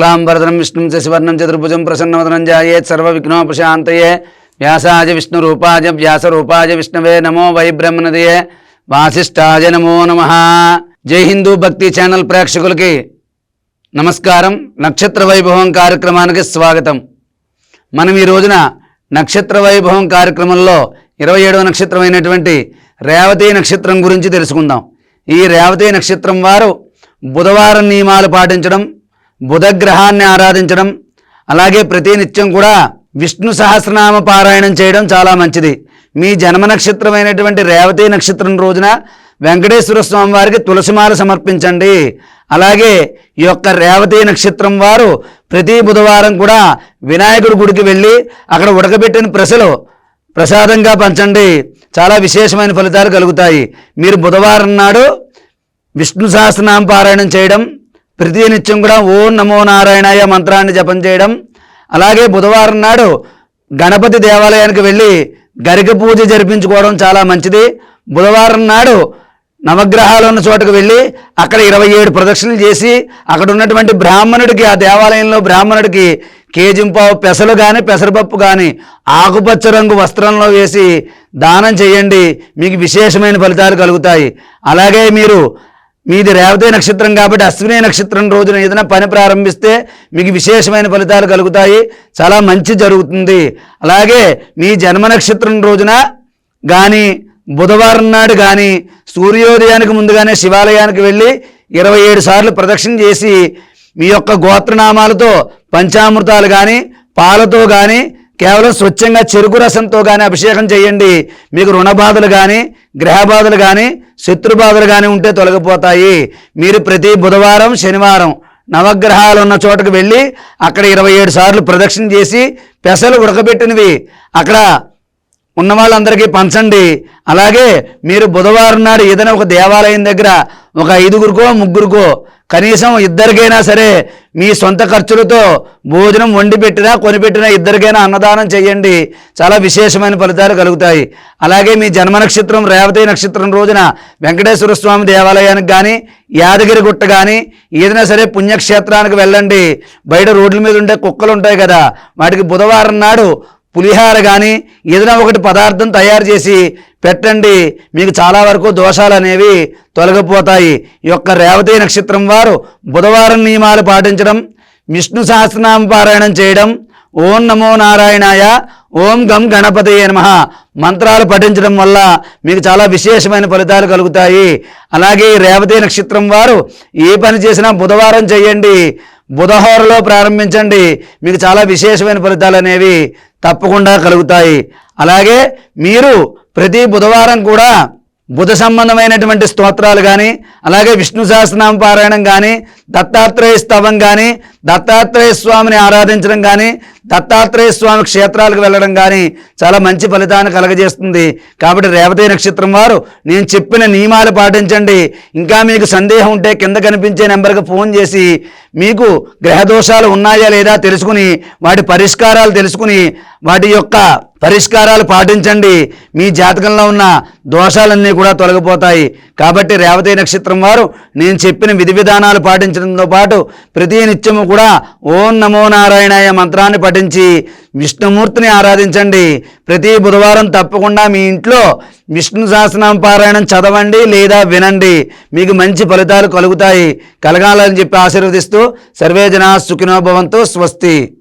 శుక్లాంబరదనం విష్ణుం శశివర్ణం చతుర్భుజం ప్రసన్నవదనం జాయేత్ సర్వవిఘ్నోపశాంతయే వ్యాసాయ విష్ణురూపాయ వ్యాసరూపాయ విష్ణవే నమో వై బ్రహ్మనదయే వాసిష్ఠాయ నమో నమ జై హిందూ భక్తి ఛానల్ ప్రేక్షకులకి నమస్కారం నక్షత్ర వైభవం కార్యక్రమానికి స్వాగతం. మనం ఈ రోజున నక్షత్ర వైభవం కార్యక్రమంలో ఇరవై ఏడవ నక్షత్రమైనటువంటి రేవతి నక్షత్రం గురించి తెలుసుకుందాం. ఈ రేవతి నక్షత్రం వారు బుధవారం నియమాలు పాటించడం బుధగ్రహాన్ని ఆరాధించడం అలాగే ప్రతి నిత్యం కూడా విష్ణు సహస్రనామ పారాయణం చేయడం చాలా మంచిది. మీ జన్మ నక్షత్రమైనటువంటి రేవతి నక్షత్రం రోజున వెంకటేశ్వర స్వామి వారికి తులసిమాల సమర్పించండి. అలాగే ఈ యొక్క రేవతి నక్షత్రం వారు ప్రతి బుధవారం కూడా వినాయకుడి గుడికి వెళ్ళి అక్కడ ఉడకబెట్టిన ప్రజలు ప్రసాదంగా పంచండి. చాలా విశేషమైన ఫలితాలు కలుగుతాయి. మీరు బుధవారం నాడు విష్ణు సహస్రనామ పారాయణం చేయడం ప్రతి నిత్యం కూడా ఓం నమో నారాయణాయ మంత్రాన్ని జపం చేయడం. అలాగే బుధవారం నాడు గణపతి దేవాలయానికి వెళ్ళి గరిక పూజ జరిపించుకోవడం చాలా మంచిది. బుధవారం నాడు నవగ్రహాలు ఉన్న చోటకు వెళ్ళి అక్కడ ఇరవై ఏడు ప్రదక్షిణలు చేసి అక్కడ ఉన్నటువంటి బ్రాహ్మణుడికి ఆ దేవాలయంలో బ్రాహ్మణుడికి కేజింపావు పెసలు కానీ పెసరపప్పు కానీ ఆకుపచ్చ రంగు వస్త్రంలో వేసి దానం చేయండి. మీకు విశేషమైన ఫలితాలు కలుగుతాయి. అలాగే మీరు మీది రేవతే నక్షత్రం కాబట్టి అశ్విని నక్షత్రం రోజున ఏదైనా పని ప్రారంభిస్తే మీకు విశేషమైన ఫలితాలు కలుగుతాయి. చాలా మంచి జరుగుతుంది. అలాగే మీ జన్మ నక్షత్రం రోజున కానీ బుధవారం నాడు కానీ సూర్యోదయానికి ముందుగానే శివాలయానికి వెళ్ళి ఇరవై ఏడు సార్లు ప్రదక్షిణ చేసి మీ యొక్క గోత్రనామాలతో పంచామృతాలు కానీ పాలతో కానీ కేవలం స్వచ్ఛంగా చెరుకు రసంతో కానీ అభిషేకం చేయండి. మీకు రుణ బాధలు కానీ గ్రహ బాధలు కానీ శత్రు బాధలు కానీ ఉంటే తొలగిపోతాయి. మీరు ప్రతి బుధవారం శనివారం నవగ్రహాలు ఉన్న చోటకు వెళ్ళి అక్కడ ఇరవై ఏడు సార్లు ప్రదక్షిణ చేసి పెసలు ఉడకబెట్టినవి. అక్కడ ఉన్న వాళ్ళందరికీ పంచండి. అలాగే మీరు బుధవారం నాడు ఏదైనా ఒక దేవాలయం దగ్గర ఒక ఐదుగురికో ముగ్గురికో కనీసం ఇద్దరికైనా సరే మీ సొంత ఖర్చులతో భోజనం వండి పెట్టినా కొనిపెట్టినా ఇద్దరికైనా అన్నదానం చేయండి. చాలా విశేషమైన ఫలితాలు కలుగుతాయి. అలాగే మీ జన్మ నక్షత్రం రేవతి నక్షత్రం రోజున వెంకటేశ్వర స్వామి దేవాలయానికి కానీ యాదగిరిగుట్ట కానీ ఏదైనా సరే పుణ్యక్షేత్రానికి వెళ్ళండి. బయట రోడ్ల మీద ఉండే కుక్కలు ఉంటాయి కదా వాటికి బుధవారం నాడు పులిహార కానీ ఏదైనా ఒకటి పదార్థం తయారు చేసి పెట్టండి. మీకు చాలా వరకు దోషాలు అనేవి తొలగిపోతాయి. ఈ యొక్క రేవతి నక్షత్రం వారు బుధవారం నియమాలు పాటించడం విష్ణు సహస్రనామ పారాయణం చేయడం ఓం నమో నారాయణాయ ఓం గం గణపతి నమ. మంత్రాలు పఠించడం వల్ల మీకు చాలా విశేషమైన ఫలితాలు కలుగుతాయి. అలాగే రేవతి నక్షత్రం వారు ఏ పని చేసినా బుధవారం చేయండి. బుధహోరలో ప్రారంభించండి. మీకు చాలా విశేషమైన ఫలితాలు అనేవి తప్పకుండా కలుగుతాయి. అలాగే మీరు ప్రతి బుధవారం కూడా బుధ సంబంధమైనటువంటి స్తోత్రాలు కానీ అలాగే విష్ణు సహస్రనామ పారాయణం కానీ దత్తాత్రేయ స్తవం కానీ దత్తాత్రేయ స్వామిని ఆరాధించడం కానీ దత్తాత్రేయ స్వామి క్షేత్రాలకు వెళ్ళడం కానీ చాలా మంచి ఫలితాన్ని కలగజేస్తుంది. కాబట్టి రేవతి నక్షత్రం వారు నేను చెప్పిన నియమాలు పాటించండి. ఇంకా మీకు సందేహం ఉంటే కింద కనిపించే నెంబర్కి ఫోన్ చేసి మీకు గ్రహదోషాలు ఉన్నాయా లేదా తెలుసుకుని వాటి పరిష్కారాలు తెలుసుకుని వాటి యొక్క పరిష్కారాలు పాటించండి. మీ జాతకంలో ఉన్న దోషాలన్నీ కూడా తొలగిపోతాయి. కాబట్టి రేవతి నక్షత్రం వారు నేను చెప్పిన విధి విధానాలు పాటించడంతో పాటు ప్రతి నిత్యము కూడా ఓం నమో నారాయణాయ మంత్రాన్ని పఠించి విష్ణుమూర్తిని ఆరాధించండి. ప్రతి బుధవారం తప్పకుండా మీ ఇంట్లో విష్ణు సహస్రనామ పారాయణం చదవండి లేదా వినండి. మీకు మంచి ఫలితాలు కలుగుతాయి. కలగాలని చెప్పి ఆశీర్వదిస్తూ సర్వేజన సుఖినోభవంతో స్వస్తి.